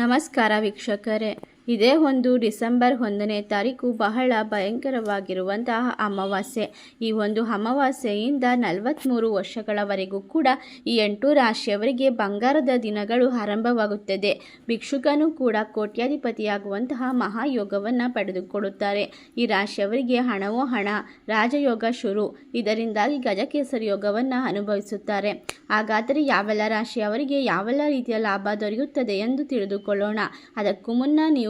ನಮಸ್ಕಾರ ವೀಕ್ಷಕರೇ. ಇದೇ ಒಂದು ಡಿಸೆಂಬರ್ ಒಂದನೇ ತಾರೀಕು ಬಹಳ ಭಯಂಕರವಾಗಿರುವಂತಹ ಅಮಾವಾಸ್ಯೆ. ಈ ಒಂದು ಅಮಾವಾಸ್ಯೆಯಿಂದ ನಲವತ್ತ್ಮೂರು ವರ್ಷಗಳವರೆಗೂ ಕೂಡ ಈ ಎಂಟು ರಾಶಿಯವರಿಗೆ ಬಂಗಾರದ ದಿನಗಳು ಆರಂಭವಾಗುತ್ತದೆ. ಭಿಕ್ಷುಕನು ಕೂಡ ಕೋಟ್ಯಾಧಿಪತಿಯಾಗುವಂತಹ ಮಹಾಯೋಗವನ್ನು ಪಡೆದುಕೊಳ್ಳುತ್ತಾರೆ. ಈ ರಾಶಿಯವರಿಗೆ ಹಣವೋ ಹಣ, ರಾಜಯೋಗ ಶುರು. ಇದರಿಂದಾಗಿ ಗಜಕೇಸರಿ ಯೋಗವನ್ನು ಅನುಭವಿಸುತ್ತಾರೆ. ಹಾಗಾದರೆ ಯಾವೆಲ್ಲ ರಾಶಿಯವರಿಗೆ ಯಾವೆಲ್ಲ ರೀತಿಯ ಲಾಭ ದೊರೆಯುತ್ತದೆ ಎಂದು ತಿಳಿದುಕೊಳ್ಳೋಣ. ಅದಕ್ಕೂ ಮುನ್ನ ನೀವು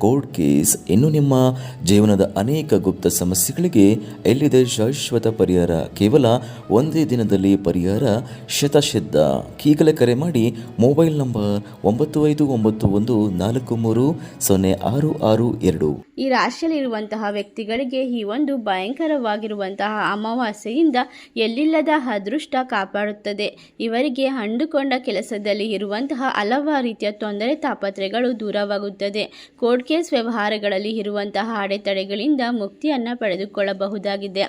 ಕೋರ್ಟ್ ಕೇಸ್ ಇನ್ನು ನಿಮ್ಮ ಜೀವನದ ಅನೇಕ ಗುಪ್ತ ಸಮಸ್ಯೆಗಳಿಗೆ ಎಲ್ಲಿದೆ ಶಾಶ್ವತ ಪರಿಹಾರ? ಕೇವಲ ಒಂದೇ ದಿನದಲ್ಲಿ ಪರಿಹಾರ? ಶತಸಿದ್ಧ ಈಗಲೇ ಕರೆ ಮಾಡಿ ಮೊಬೈಲ್ ನಂಬರ್ ಒಂಬತ್ತು ಐದು ಒಂಬತ್ತು ಒಂದು ನಾಲ್ಕು ಮೂರು ಸೊನ್ನೆ ಆರು ಆರು ಎರಡು. ಈ ರಾಶಿಯಲ್ಲಿರುವಂತಹ ವ್ಯಕ್ತಿಗಳಿಗೆ ಈ ಒಂದು ಭಯಂಕರವಾಗಿರುವಂತಹ ಅಮಾವಾಸ್ಯೆಯಿಂದ ಎಲ್ಲಿಲ್ಲದ ಅದೃಷ್ಟ ಕಾಪಾಡುತ್ತದೆ. ಇವರಿಗೆ ಅಂದುಕೊಂಡ ಕೆಲಸದಲ್ಲಿ ಇರುವಂತಹ ಹಲವಾರು ರೀತಿಯ ತೊಂದರೆ ತಾಪತ್ರೆಗಳು ದೂರವಾಗುತ್ತದೆ. ಕೋರ್ಟ್ ಕೇಸ್ ವ್ಯವಹಾರಗಳಲ್ಲಿ ಇರುವಂತಹ ಅಡೆತಡೆಗಳಿಂದ ಮುಕ್ತಿಯನ್ನು ಪಡೆದುಕೊಳ್ಳಬಹುದಾಗಿದೆ.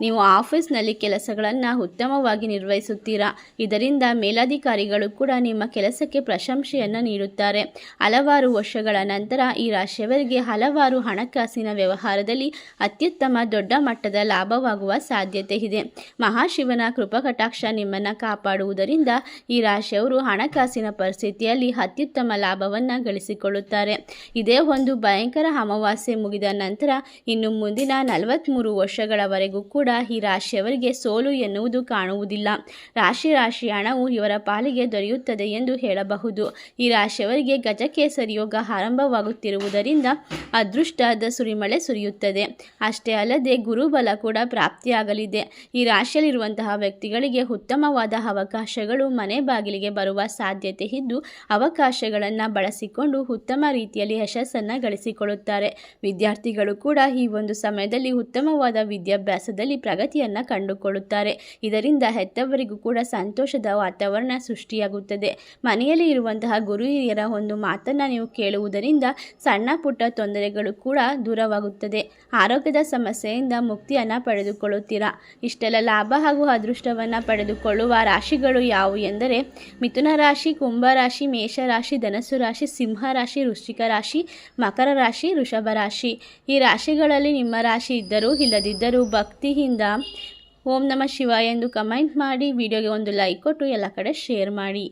ನೀವು ಆಫೀಸ್ನಲ್ಲಿ ಕೆಲಸಗಳನ್ನು ಉತ್ತಮವಾಗಿ ನಿರ್ವಹಿಸುತ್ತೀರಾ? ಇದರಿಂದ ಮೇಲಾಧಿಕಾರಿಗಳು ಕೂಡ ನಿಮ್ಮ ಕೆಲಸಕ್ಕೆ ಪ್ರಶಂಸೆಯನ್ನು ನೀಡುತ್ತಾರೆ. ಹಲವಾರು ವರ್ಷಗಳ ನಂತರ ಈ ರಾಶಿಯವರಿಗೆ ಹಲವಾರು ಹಣಕಾಸಿನ ವ್ಯವಹಾರದಲ್ಲಿ ಅತ್ಯುತ್ತಮ ದೊಡ್ಡ ಮಟ್ಟದ ಲಾಭವಾಗುವ ಸಾಧ್ಯತೆ ಇದೆ. ಮಹಾಶಿವನ ಕೃಪಕಟಾಕ್ಷ ನಿಮ್ಮನ್ನು ಕಾಪಾಡುವುದರಿಂದ ಈ ರಾಶಿಯವರು ಹಣಕಾಸಿನ ಪರಿಸ್ಥಿತಿಯಲ್ಲಿ ಅತ್ಯುತ್ತಮ ಲಾಭವನ್ನು ಗಳಿಸಿಕೊಳ್ಳುತ್ತಾರೆ. ಇದೇ ಒಂದು ಭಯಂಕರ ಅಮಾವಾಸ್ಯೆ ಮುಗಿದ ನಂತರ ಇನ್ನು ಮುಂದಿನ ನಲವತ್ತ್ಮೂರು ವರ್ಷಗಳವರೆಗೂ ಕೂಡ ಈ ರಾಶಿಯವರಿಗೆ ಸೋಲು ಎನ್ನುವುದು ಕಾಣುವುದಿಲ್ಲ. ರಾಶಿ ರಾಶಿ ಹಣವು ಇವರ ಪಾಲಿಗೆ ದೊರೆಯುತ್ತದೆ ಎಂದು ಹೇಳಬಹುದು. ಈ ರಾಶಿಯವರಿಗೆ ಗಜಕೇಸರಿ ಯೋಗ ಆರಂಭವಾಗುತ್ತಿರುವುದರಿಂದ ಅದೃಷ್ಟದ ಸುರಿಮಳೆ ಸುರಿಯುತ್ತದೆ. ಅಷ್ಟೇ ಅಲ್ಲದೆ ಗುರುಬಲ ಕೂಡ ಪ್ರಾಪ್ತಿಯಾಗಲಿದೆ. ಈ ರಾಶಿಯಲ್ಲಿರುವಂತಹ ವ್ಯಕ್ತಿಗಳಿಗೆ ಉತ್ತಮವಾದ ಅವಕಾಶಗಳು ಮನೆ ಬಾಗಿಲಿಗೆ ಬರುವ ಸಾಧ್ಯತೆ ಇದ್ದು ಅವಕಾಶಗಳನ್ನು ಬಳಸಿಕೊಂಡು ಉತ್ತಮ ರೀತಿಯಲ್ಲಿ ಯಶಸ್ಸನ್ನು ಗಳಿಸಿಕೊಳ್ಳುತ್ತಾರೆ ವಿದ್ಯಾರ್ಥಿಗಳು ಕೂಡ ಈ ಒಂದು ಸಮಯದಲ್ಲಿ ಉತ್ತಮವಾದ ವಿದ್ಯಾಭ್ಯಾಸದಲ್ಲಿ ಪ್ರಗತಿಯನ್ನು ಕಂಡುಕೊಳ್ಳುತ್ತಾರೆ. ಇದರಿಂದ ಹೆತ್ತವರಿಗೂ ಕೂಡ ಸಂತೋಷದ ವಾತಾವರಣ ಸೃಷ್ಟಿಯಾಗುತ್ತದೆ. ಮನೆಯಲ್ಲಿ ಇರುವಂತಹ ಗುರು ಹಿರಿಯರ ಒಂದು ಮಾತನ್ನು ನೀವು ಕೇಳುವುದರಿಂದ ಸಣ್ಣ ಪುಟ್ಟ ತೊಂದರೆಗಳು ಕೂಡ ದೂರವಾಗುತ್ತದೆ. ಆರೋಗ್ಯದ ಸಮಸ್ಯೆಯಿಂದ ಮುಕ್ತಿಯನ್ನು ಪಡೆದುಕೊಳ್ಳುತ್ತೀರಾ? ಇಷ್ಟೆಲ್ಲ ಲಾಭ ಹಾಗೂ ಅದೃಷ್ಟವನ್ನು ಪಡೆದುಕೊಳ್ಳುವ ರಾಶಿಗಳು ಯಾವುವು ಎಂದರೆ ಮಿಥುನ ರಾಶಿ, ಕುಂಭ ರಾಶಿ ಮೇಷರಾಶಿ ಧನಸು ರಾಶಿ, ಸಿಂಹ ರಾಶಿ, ವೃಶ್ಚಿಕ ರಾಶಿ ಮಕರ ರಾಶಿ, ವೃಷಭ ರಾಶಿ. ಈ ರಾಶಿಗಳಲ್ಲಿ ನಿಮ್ಮ ರಾಶಿ ಇದ್ದರೂ ಇಲ್ಲದಿದ್ದರೂ ಭಕ್ತಿಯಿಂದ ಓಂ ನಮ ಶಿವ ಎಂದು ಕಮೆಂಟ್ ಮಾಡಿ, ವಿಡಿಯೋಗೆ ಒಂದು ಲೈಕ್ ಕೊಟ್ಟು ಎಲ್ಲ ಕಡೆ ಶೇರ್ ಮಾಡಿ.